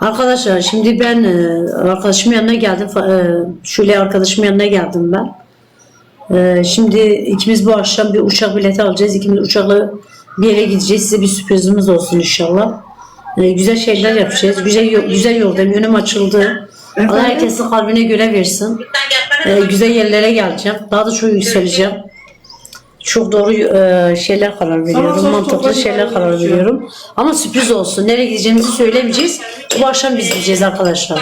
Arkadaşlar şimdi ben e, arkadaşımın yanına geldim. E, Şule arkadaşımın yanına geldim ben. E, Şimdi ikimiz bu akşam bir uçak bileti alacağız. İkimiz uçakla bir yere gideceğiz. Size bir sürprizimiz olsun inşallah. Güzel şeyler yapacağız. Güzel güzel yoldayım. Yönüm açıldı. Allah herkesin kalbine göre versin. Güzel yerlere geleceğim. Daha da çok yükseleceğim. Çok doğru e, şeyler karar veriyorum. sonra Mantıklı şeyler karar veriyorum. Ama sürpriz olsun. Nereye gideceğimizi söylemeyeceğiz. Bu akşam biz gideceğiz arkadaşlar.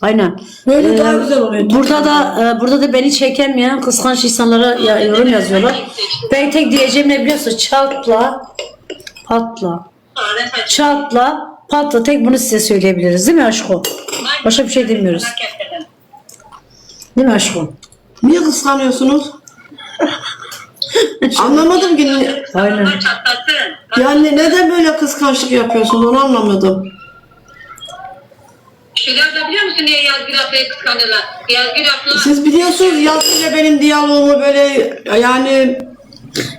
Aynen. Böyle Ee, daha güzel oluyor. Burada da e, burada da beni çekemeyen kıskanç insanlara ya, yorum yazıyorlar. Ben tek diyeceğim ne biliyorsun? Çatla, patla. Çatla, patla. Tek bunu size söyleyebiliriz değil mi aşkım? Başka bir şey demiyoruz. Değil mi aşkım? Niye kıskanıyorsunuz? Anlamadım ki. ne- Aynen. Çatlasın. Yani neden böyle kıskançlık yapıyorsunuz onu anlamadım. Şeyler de biliyor musun niye Yazgül Abla'yı kıskanıyorlar? Yazgül Abla Siz biliyorsunuz Yalçın ile benim diyaloğumu böyle yani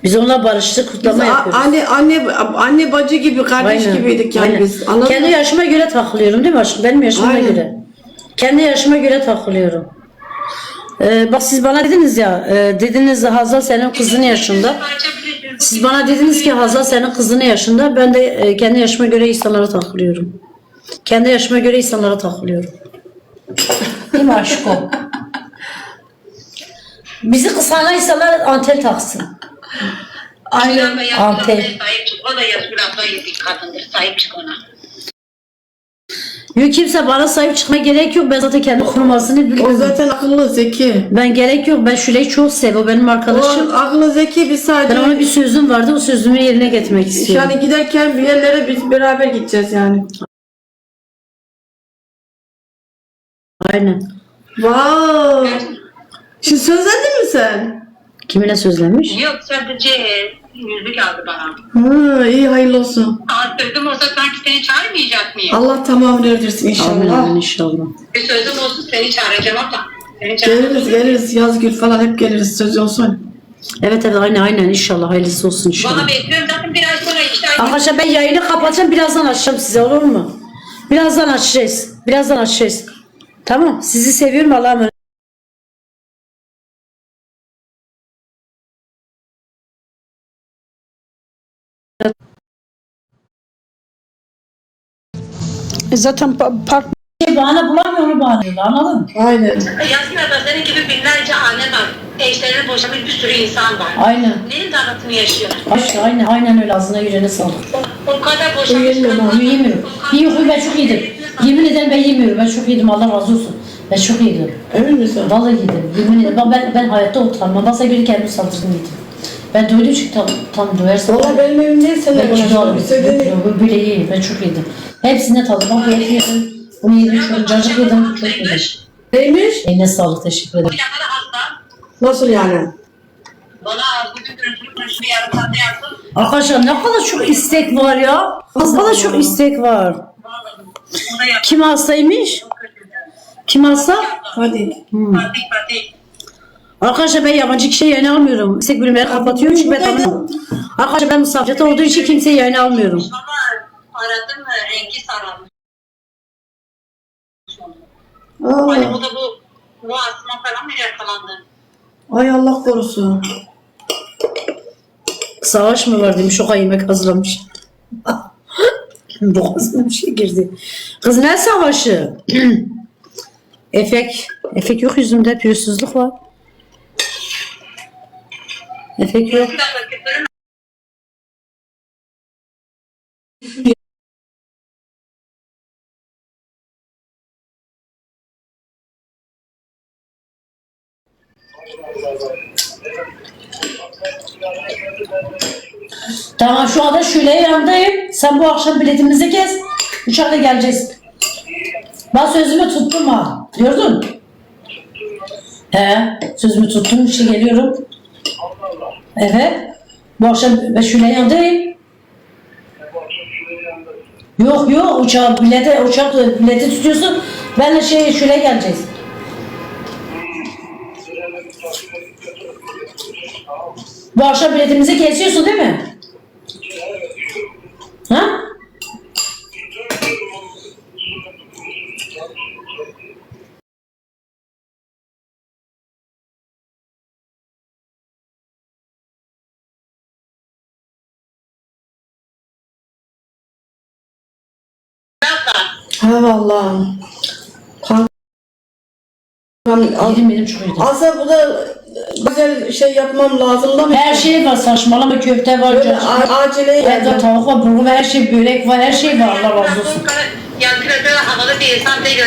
Biz onunla barıştık, kutlama a- yapıyoruz. anne anne anne bacı gibi kardeş Aynen, gibiydik yani aynen. biz. Anladın Kendi mı? yaşıma göre takılıyorum değil mi aşkım? Benim yaşıma Aynen. göre. Kendi yaşıma göre takılıyorum. Ee, bak siz bana dediniz ya, e, dediniz Hazal senin kızın yaşında. Siz bana dediniz ki Hazal senin kızının yaşında. Ben de e, kendi yaşıma göre insanlara takılıyorum. Kendi yaşıma göre insanlara takılıyorum. Değil mi aşkım? Bizi kıskanan insanlar antel taksın. Aynen. Anten. Sahip çık. O da Yazgül Abla bir kadındır. Sahip çık ona. Yok kimse bana sahip çıkma gerek yok. Ben zaten kendi kurmasını O biliyorum. zaten akıllı zeki. Ben gerek yok. Ben Şule'yi çok seviyorum. Benim O arkadaşım. akıllı zeki Ben sadece ona bir sözüm vardı. O sözümü yerine getirmek istiyorum. yani giderken bir yerlere biz beraber gideceğiz yani. Aynen. Vay. Şimdi sözlendin mi sen? Kimine sözlemiş? Yok sadece yüzük aldı bana. Hı, iyi hayırlı olsun. Aa, sözüm olsa sanki seni çağırmayacak mıyım? Allah tamamını erdirsin Amin inşallah. amin inşallah. Bir sözüm olsun seni çağıracağım abla. Seni çağıracağım. Geliriz geliriz yaz gül falan hep geliriz söz olsun. Evet evet aynen aynen inşallah. Hayırlısı olsun Bana inşallah. bekliyorum zaten bir ay sonra ay. Arkadaşlar ben yayını kapatacağım. Birazdan açacağım size olur mu? Birazdan açacağız. Birazdan açacağız. Tamam. Sizi seviyorum. Allah'a emanet. E zaten park Şey bahane bulamıyor onu bağırıyorlar anladın mı? Aynen. Yazgül abla senin gibi binlerce anne var. Eşlerini boşamış bir sürü insan var. Aynen. Neyin darasını yaşıyor? İşte aynen aynen öyle ağzına yüreğine sağlık. O, o kadar boşamış. Uyuyamıyorum kadın- Ben yemiyorum. İyi huyu ben çok yedim. Yemin ederim ben yemiyorum. Ben çok yedim. Allah razı olsun. Ben çok yedim. Emin misin? Vallahi yedim. Yemin ederim. Ben, ben, ben hayatta utanmam. Basa biri kendimi saldırdım yedim. Ben doydum çünkü tam, tam doyarsam. Valla benim evim değil sen de Ben kilo istediğini. Yok, Böyle iyi. Ben çok yedim. Hepsine tadım. Bak et yedim. Bunu yedim. Şunu cacık yedim. Çok yedim. Neymiş? Eline sağlık. Teşekkür ederim. Nasıl yani? Bana bugün görüntülü konuşma yarım saatte yaptım. Arkadaşlar ne kadar çok istek var ya. Ne kadar çok istek var. Kim hastaymış? Kim hasta? Hadi. Hmm. Fatih Fatih. Arkadaşlar ben yabancı kişiye yayın almıyorum. İstek bölümleri kapatıyorum çünkü ben tanımıyorum. Arkadaşlar ben misafirde olduğu için kimseye yayın almıyorum. Ama aradım mı rengi sararmış. Aa, Hani bu da bu bu asma falan mı yakalandı? ay Allah korusun. Savaş mı var demiş. Şoka yemek hazırlamış. Boğazına bir şey girdi. Kız ne savaşı? efek. Efek yok yüzümde. Pürüzsüzlük var. Küfürüm. Tamam şu anda şöyle yanındayım. Sen bu akşam biletimizi kes. Uçakla geleceğiz. Ben sözümü tuttum ha. Gördün? He, sözümü tuttum. İşte geliyorum. Evet. Bu akşam ben şöyle yanındayım. Yok yok uçağı bilete uçak bileti tutuyorsun. Ben de şey şöyle geleceğiz. Bu akşam biletimizi kesiyorsun değil mi? Ha? Da. Ha vallahi. Kan- Kan- al- Yedim benim çok yedim. Aslında bu da güzel şey yapmam lazım da. Her şey var saçmalama köfte var. Böyle cacık var. a- acele Evde tavuk var, bulgur var, her şey börek var, her şey var Allah razı olsun. Yani kredide havalı bir insan değil.